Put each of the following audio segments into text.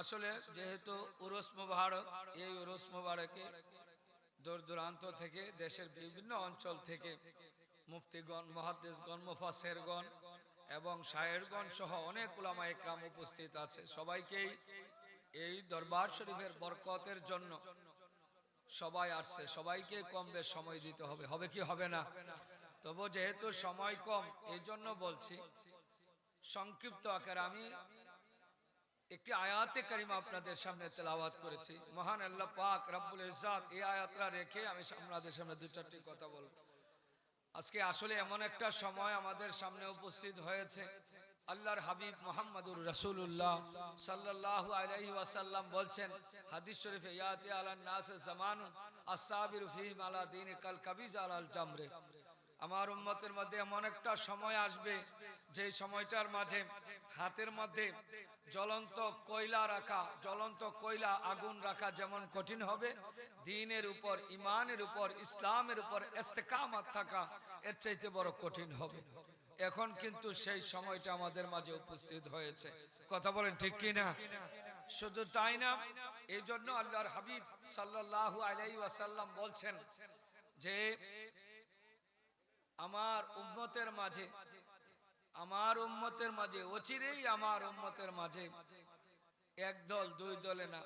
আসলে যেহেতু উরস মুবারক, এই উরস মুবারকে দূর দূরান্ত থেকে দেশের বিভিন্ন অঞ্চল থেকে মুফতিগণ মহাদ্দেশগণ মুফাসেরগণ এবং শায়েরগণ সহ অনেক উলামা একরাম উপস্থিত আছে। সবাইকেই এই দরবার শরীফের বরকতের জন্য সবাই আসছে। সবাইকে কম বেশ সময় দিতে হবে। হবে কি হবে না? তবু যেহেতু সময় কম এই জন্য বলছি, সংক্ষিপ্ত আকারে আমি একটি আয়াতে করিমা আপনাদের সামনে তেলাওয়াত করেছি। মহান আল্লাহ পাক রব্বুল ইজাত এই আয়াতটা রেখে আমি আপনাদের সামনে দু চারটি কথা বলব। আজকে আসলে এমন একটা সময় আমাদের সামনে উপস্থিত হয়েছে। আল্লাহর হাবিব মোহাম্মদুর রাসূলুল্লাহ সাল্লাল্লাহু আলাইহি ওয়াসাল্লাম বলছেন, হাদিস শরীফে ইয়াতি আলান নাস জামানুন আসসাবিরু ফীহিম আলা দীনি কাল কাবিজ আলাল জামরে। আমার উম্মতের মধ্যে এমন একটা সময় আসবে যে সময়টার মাঝে হাতের মধ্যে জ্বলন্ত কয়লা রাখা, জ্বলন্ত কয়লা আগুন রাখা যেমন কঠিন হবে, দিনের উপর ইমানের উপর, ইসলামের উপর ইস্তেকামাত থাকা এর চাইতে বড় কঠিন হবে। এখন কিন্তু সেই সময়টা আমাদের মাঝে উপস্থিত হয়েছে। কথা বলেন ঠিক কিনা? শুধু তাই না এই জন্য আল্লাহর হাবিব সাল্লাল্লাহু আলাইহি ওয়াসাল্লাম বলছেন যে, আমার উম্মতের মাঝে আমার উম্মতের মাঝে, অচিরেই আমার উম্মতের মাঝে এক দল, দুই দলে না,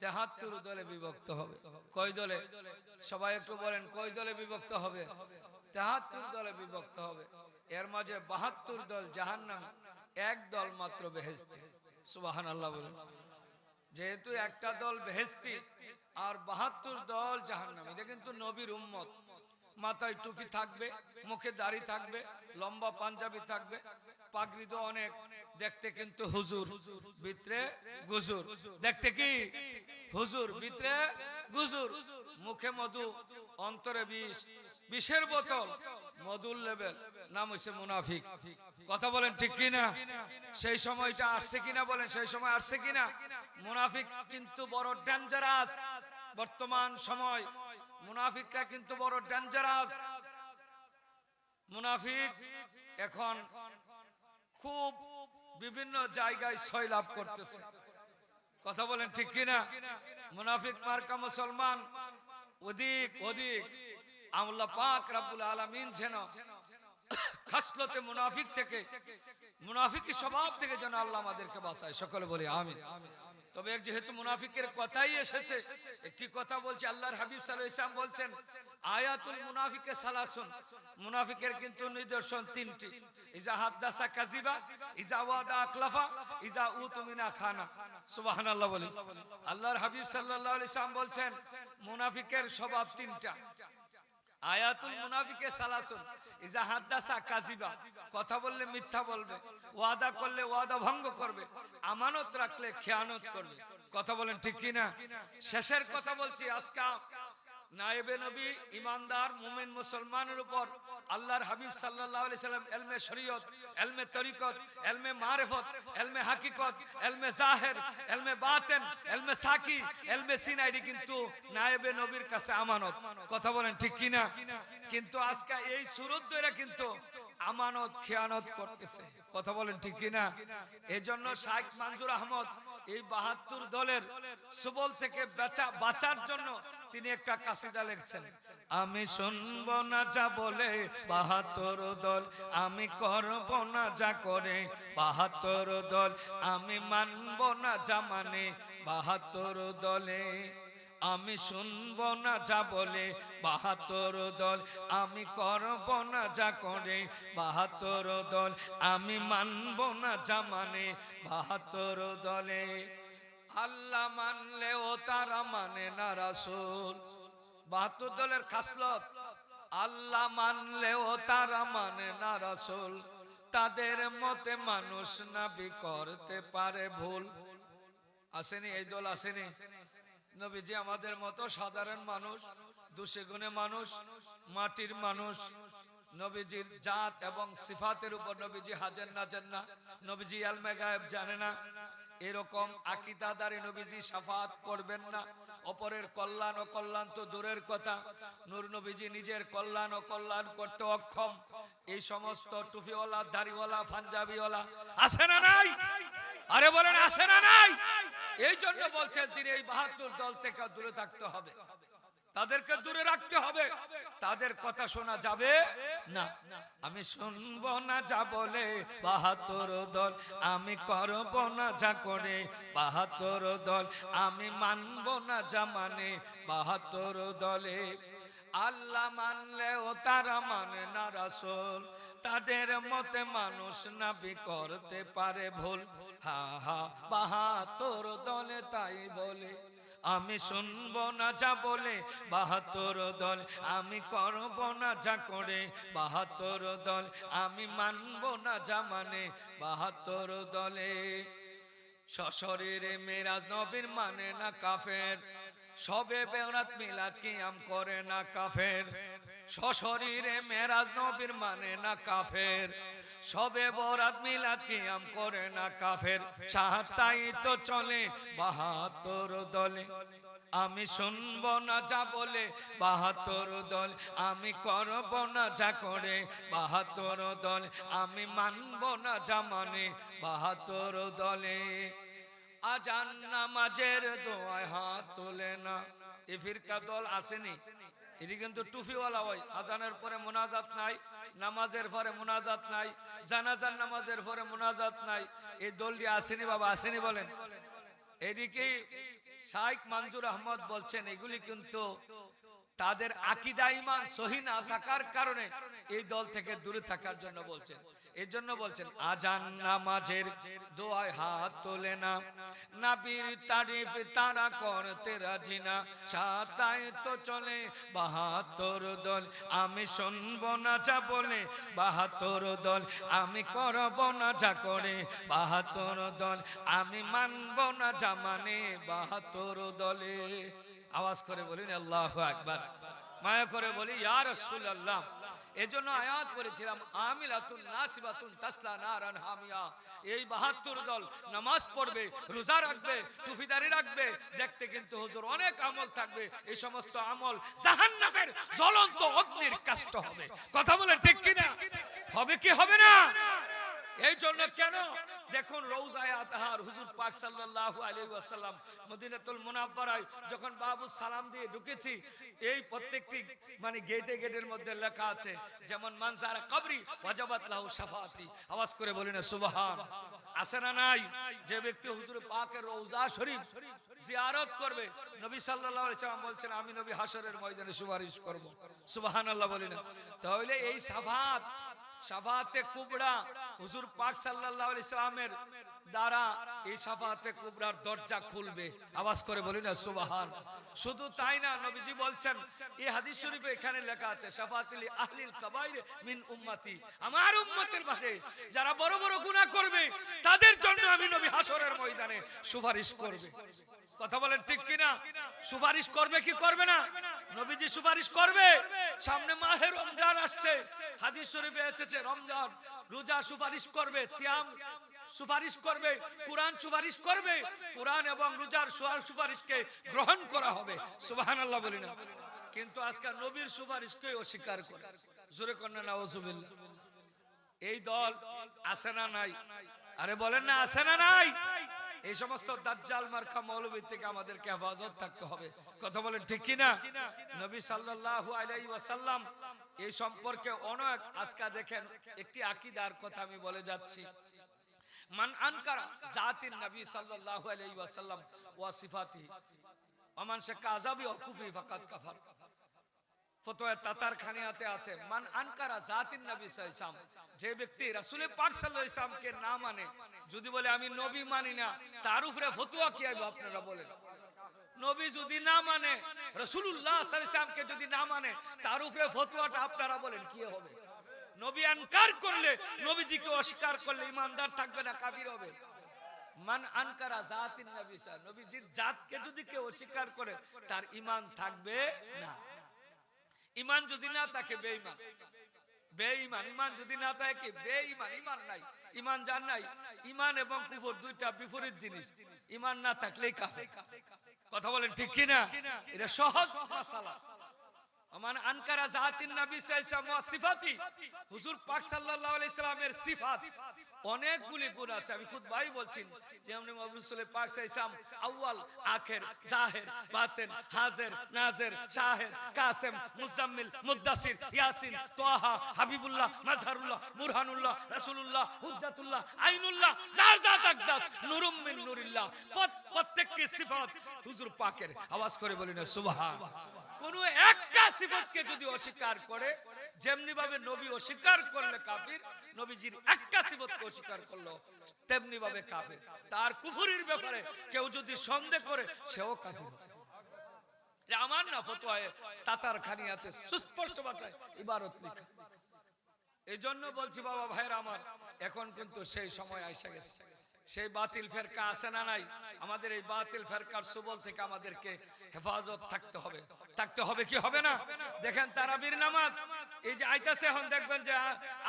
তেহাত্তর দলে বিভক্ত হবে। কয় দলে? সবাই একটু বলেন, কয় দলে বিভক্ত হবে? তেহাত্তর দলে বিভক্ত হবে। এর মাঝে বাহাত্তর দল জাহান্নামে, এক দল মাত্র বেহেস্তি সুবাহান আল্লাহ বলেন। যেহেতু একটা দল বেহেস্তি আর বাহাত্তর দল জাহান্নামে, এটা কিন্তু নবীর উম্মত। মাথায় টুপি থাকবে, মুখে দাড়ি থাকবে, লম্বা পাঞ্জাবি থাকবে। পাগড়ি তো অনেক, দেখতে কিন্তু হুজুর, ভিতরে গুজুর। দেখতে কি? হুজুর, ভিতরে গুজুর। মুখে মধু, অন্তরে বিষ, বিষের বোতল, মধুর লেভেল নাম হইছে মুনাফিক। কথা বলেন ঠিক কিনা? সেই সময়টা আসছে কিনা বলেন? সেই সময় আসছে কিনা? মুনাফিক কিন্তু বড় ডেঞ্জারাস বর্তমান সময় মুনাফিকরা কিন্তু বড় ডেঞ্জারাস মুনাফিক এখন খুব বিভিন্ন জায়গায় ছয় লাভ করতেছে। কথা বলেন ঠিক কিনা? মুনাফিক মার্কা মুসলমান, অধিক অধিক। আমলা পাক রাব্বুল আলামিন যেন খাসলতে মুনাফিক থেকে মুনাফিকি স্বভাব থেকে যেন আল্লাহ আমাদেরকে বাঁচায়। সকলে বলি আমিন। তবে যেহেতু মুনাফিকের কথাই এসেছে, একটি কথা বলছে, আল্লাহর হাবিব আলাইহি ওয়াসাল্লাম বলছেন, আয়াতুল মুনাফিকে সালাসুন। মুনাফিকের কিন্তু নিদর্শন তিনটি, ইজা হাদ্দাসা কাজিবা ইজা ওয়াদা আকলাফা, ইজা উতুমিনা খানা। সুবহানাল্লাহ বলি। আল্লাহর হাবিব সাল্লাল্লাহু আলাইহি ওয়াসাল্লাম বলছেন, মুনাফিকের স্বভাব তিনটা। আয়াতুল মুনাফিকে সালাসুন, ইজা হাদ্দাসা কাজিবা কথা বললে মিথ্যা বলবে। ওয়াদা করলে ওয়াদা ভঙ্গ করবে, আমানত রাখলে খেয়ানত করবে। কথা বলেন ঠিক কি না শেষের কথা বলছি, আজকে নায়েবে নবী, ইমানদার মুসলমানের উপর আল্লাহর হাবিব সাল্লাল্লাহু আলাইহি সাল্লাম এলমে শরীয়ত, এলমে তরিকত, এলমে এলমে হাকিকত, এলমে জাহের, এলমে বাতেন, এলমে সাকি, এলমে কিন্তু নায়েবে নবীর কাছে আমানত। কথা বলেন ঠিক কি না কিন্তু আজকে এই সুরত ধরে কিন্তু আমানত, খেয়ানত করতেছে। কথা বলেন ঠিক কি না এই জন্য শাইখ মানজুর আহমদ এই বাহাত্তর দলের সুবল থেকে বেচা বাঁচার জন্য তিনি একটা কাসিদা লিখছেন। আমি শুনব না যা বলে বাহাত্তর দল, আমি করব না যা করে বাহাত্তর দল, আমি মানব না যা মানে বাহাত্তর দলে। আমি শুনব না যা বলে বাহাত্তর দল, আমি করব না যা করে বাহাত্তর দল, আমি মানব না যা মানে বাহাত্তর দলে। আল্লাহ মানলেও তারা মানে না রাসূল। বাহাত্তর দলের খাসলত, আল্লাহ মানলেও তারা মানে না রাসূল। তাদের মতে মানুষ নাবি করতে পারে ভুল। আসেনি, এই দল আসেনি? নবীজি আমাদের মতো সাধারণ মানুষ দুশে গুণে মানুষ, মাটির মানুষ। নবীজির জাত এবং সিফাতের উপর নবীজি হাজের নাজেন না। নবীজি আলমে জানে না। এরকম আকিদাদারে নবীজি সাফাত করবেন না। অপরের কল্যাণ ও কল্যাণ তো দূরের কথা। নূর নবীজি নিজের কল্যাণ ও কল্যাণ করতে অক্ষম। এই সমস্ত টুপিওয়ালা, দাড়িওয়ালা, পাঞ্জাবিওয়ালা, আছে না নাই? আরে বলেন, আছে না নাই? এই জন্য বলছেন তিনি এই বাহাত্তর দল থেকে দূরে থাকতে হবে। তাদেরকে দূরে রাখতে হবে। তাদের কথা শোনা যাবে না। আমি শুনব না যা বলে বাহাত্তর দল। আমি করব না যা করে বাহাত্তর দল। আমি মানব না যা মানে বাহাত্তর দলে। আল্লাহ মানলেও তারা মানে না রাসূল। তাদের মতে মানুষ নাবি করতে পারে ভুল। হা হা, বাহাত্তর দলে তাই বলে। আমি শুনব না যা বলে, বাহাত্তর দল আমি করব না যা করে। বাহাত্তর দল আমি মানব না যা মানে। বাহাত্তর দলে সশরীরে মেরাজ নবীর মানে না কাফের। সবে বেড়াত মিলাদ কিয়াম করে না কাফের। সশরীরে মেরাজ নবীর মানে না কাফের। সবে বরাত মিলাদ কিয়াম করে না কাফের। সাহাতাই তো চলে, বাহাত্তর দলে। আমি শুনব না যা বলে, বাহাত্তর দল। আমি করব না যা করে, বাহাত্তর দল। আমি মানব না যা মানে বাহাত্তর দলে। আজান নামাজের দোয়ায় হাত তোলে না। এ ফিরকা দল আসেনি? এটি কিন্তু টুফিওয়ালা হয়। আজানের পরে মোনাজাত নাই, নামাজের পরে মোনাজাত নাই, জানাজার নামাজের পরে মোনাজাত নাই। এই দলটি আসেনি বাবা, আসেনি বলেন। এদিকে শাইখ মানজুর আহমদ বলছেন? এগুলি কিন্তু তাদের আকিদা ইমান সহি না থাকার কারণে এই দল থেকে দূরে থাকার জন্য বলছেন। এর জন্য বলছেন, আজান নামাজের দোয়ায় হাত তোলে না। নাবির তারিফ তারা করতে রাজি না। সাতায় তো চলে বাহাত্তর দল। আমি শুনব না যা বলে বাহাত্তর দল। আমি করব না যা করে বাহাত্তর দল। আমি মানব না যা মানে বাহাত্তর দলে। আওয়াজ করে বলি আল্লাহ একবার মায়া করে বলি ইয়ার রসুল আল্লাহ এজন্য আয়াত করেছিলাম আমিলাতুন নাসিবাতুন তাসলা নারান হামিয়া। এই বাহাত্তর দল নামাজ পড়বে, রোজা রাখবে রাখবে, দেখতে কিন্তু হুজুর অনেক আমল থাকবে। এই সমস্ত আমল জাহান্নামের জ্বলন্ত অগ্নির কাষ্ট হবে। কথা বলেন ঠিক কিনা? হবে কি হবে না? এই জন্য কেন দেখুন রৌজায় আতাহার হুজুর পাক সাল্লাল্লাহু আলাইহি ওয়াসাল্লাম মদিনাতুল মুনাফফারায় যখন বাবু সালাম দিয়ে ঢুকেছি, এই প্রত্যেকটি মানে গেটে গেটের মধ্যে লেখা আছে, যেমন মানজারা কবরি ওয়াজাবাত লাহু শাফাতি আওয়াজ করে বলি না, সুবহান। আছে না নাই? যে ব্যক্তি হুজুর পাকের রৌজা শরীফ জিয়ারত করবে, নবী সাল্লাল্লাহু আলাইহি সাল্লাম বলছেন, আমি নবী হাসরের ময়দানে সুপারিশ করব। সুবহানাল্লাহ বলি না। তাহলে এই শাফাত সাফাতে কুবরা, হুজুর পাক সাল্লাল্লাহু আলাইহি সাল্লামের দ্বারা এই সাফাতে কুবরার দরজা খুলবে। আওয়াজ করে বলি না, সুবহান। শুধু তাই না, নবীজি বলছেন, এই হাদিস শরীফে এখানে লেখা আছে সাফাতুল আহলিল কাবাইর মিন উম্মতি। আমার উম্মতের মাঝে যারা বড় বড় গুনাহ করবে, তাদের জন্য আমি নবী হাসরের ময়দানে সুপারিশ করবে। কথা বলেন ঠিক কিনা? সুপারিশ করবে কি করবে না? নবীজি সুপারিশ করবে। সামনে মাহে রমজান আসছে। হাদিস শরীফে এসেছে, রমজান রোজা সুপারিশ করবে, সিয়াম সুপারিশ করবে, কোরআন সুপারিশ করবে। কোরআন এবং রোজার সুপারিশকে গ্রহণ করা হবে। সুবহানাল্লাহ বলি না। কিন্তু আজকে নবীর সুপারিশকে অস্বীকার করে। জোরে কন্যা নাউজুবিল্লাহ এই দল আছে না নাই? আরে বলেন না, আছে না নাই? এই সমস্ত দাজ্জাল মার্কা মৌলবীর থেকে আমাদেরকে হেফাজত থাকতে হবে। কথা বলেন ঠিক কি না নবী সাল্লাল্লাহু আলাইহি ওয়াসাল্লাম এই সম্পর্কে অনেক আজকা দেখেন, একটি আকীদার কথা আমি বলে যাচ্ছি। মান আনকারা জাতিন নবী সাল্লাল্লাহু আলাইহি ওয়াসাল্লাম ওয়া সিফাতি। ওমান শাক্কা আযাবি ওয়া কুফরি ফাকাদ কাফার। নবী মানে মানি মানে আপনারা বলেন, কি হবে? নবী আনকার করলে, নবীজিকে অস্বীকার করলে ইমানদার থাকবে না, কাফির হবে। মান আনকারা জাতিন নবী আলাইহি নবীজির জাতকে যদি কেউ অস্বীকার করে, তার ইমান থাকবে না। ইমান যদি না থাকে, বেঈমান। বেঈমান, ইমান যদি না থাকে, বেঈমান, ইমান নাই। ইমান জান নাই। ইমান এবং কুফর দুইটা বিপরীত জিনিস। ইমান না থাকলেই কাফের। কথা বলেন ঠিক কি না এটা সহজ মাসালা। আমান আনকারা জাতিন নবী সাল্লাল্লাহু আলাইহি সিফাতি হুজুর পাক সাল্লাল্লাহু আলাইহি সাল্লামের সিফাত। অনেকগুলি গুণ আছে। আমি খুদ ভাই বলছি, যেমন পাক সাইসাম আউয়াল, আখের, জাহের, বাতেন, হাজের, নাজের, শাহের, কাসেম, মুজাম্মিল মুদ্দাসির ইয়াসিন তোহা হাবিবুল্লাহ বুরহানুল্লাহ আইনুল্লাহ, যার নুরুম মিন নুরিল্লাহ। সিফাত হুজুর পাকের। আওয়াজ করে বলি না, সুবহান। কোন একটা সিফাতকে যদি অস্বীকার করে যেমনি ভাবে নবী অস্বীকার করলে কাফির, নবীজির একটা সিফতকে অস্বীকার করল তেমনি ভাবে কাফির। তার কুফুরির ব্যাপারে কেউ যদি সন্দেহ করে, সেও কাফির। আমার না, ফতোয়ায় তাতার খানিয়াতে সুস্পষ্ট ভাষায় ইবারত লেখা। এই জন্য বলছি, বাবা ভাইয়ের আমার, এখন কিন্তু সেই সময় আইসা গেছে। সেই বাতিল ফেরকা আছে না নাই? আমাদের এই বাতিল ফেরকার সুবল থেকে আমাদেরকে হেফাজত থাকতে হবে। থাকতে হবে কি হবে না? দেখেন তারাবির নামাজ। এই যে আইতাছে এখন দেখবেন যে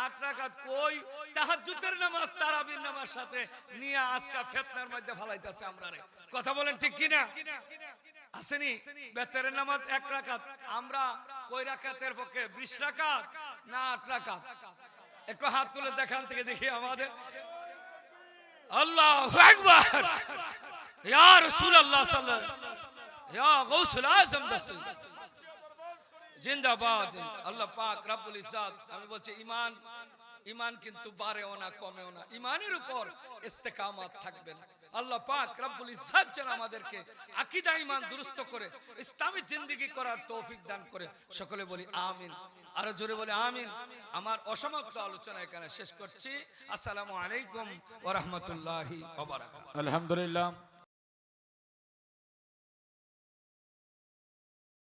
আট রাকাত কই? তাহাজ্জুদের নামাজ তারাবির নামাজ সাথে নিয়ে আজকা ফেতনার মধ্যে ফালাইতাছে আমরা কথা বলেন ঠিক কিনা? আসেনি? বেতের নামাজ এক রাকাত। আমরা কই রাকাতের পক্ষে? বিশ রাকাত না আট রাকাত? একটু হাত তুলে দেখান থেকে দেখি আমাদের। আল্লাহ একবার ইয়া আলাইহি ইয়া আজম জিন্দাবাদ। আল্লাহ পাক আমি বলছি ইমান ইমান কিন্তু না না। ইমানের উপর ইস্তেকামাত থাকবেন আল্লাহ পাক যেন আমাদেরকে আকীদা ইমান দুরুস্ত করে, ইসলামী জিন্দেগি করার তৌফিক দান করে। সকলে বলি, আমিন। আরও জোরে বলে আমিন। আমার অসমাপ্ত আলোচনা এখানে শেষ করছি। আসসালামু আলাইকুম ওরহমতুল্লাহ রাহমাতুল্লাহি আলহামদুলিল্লাহ।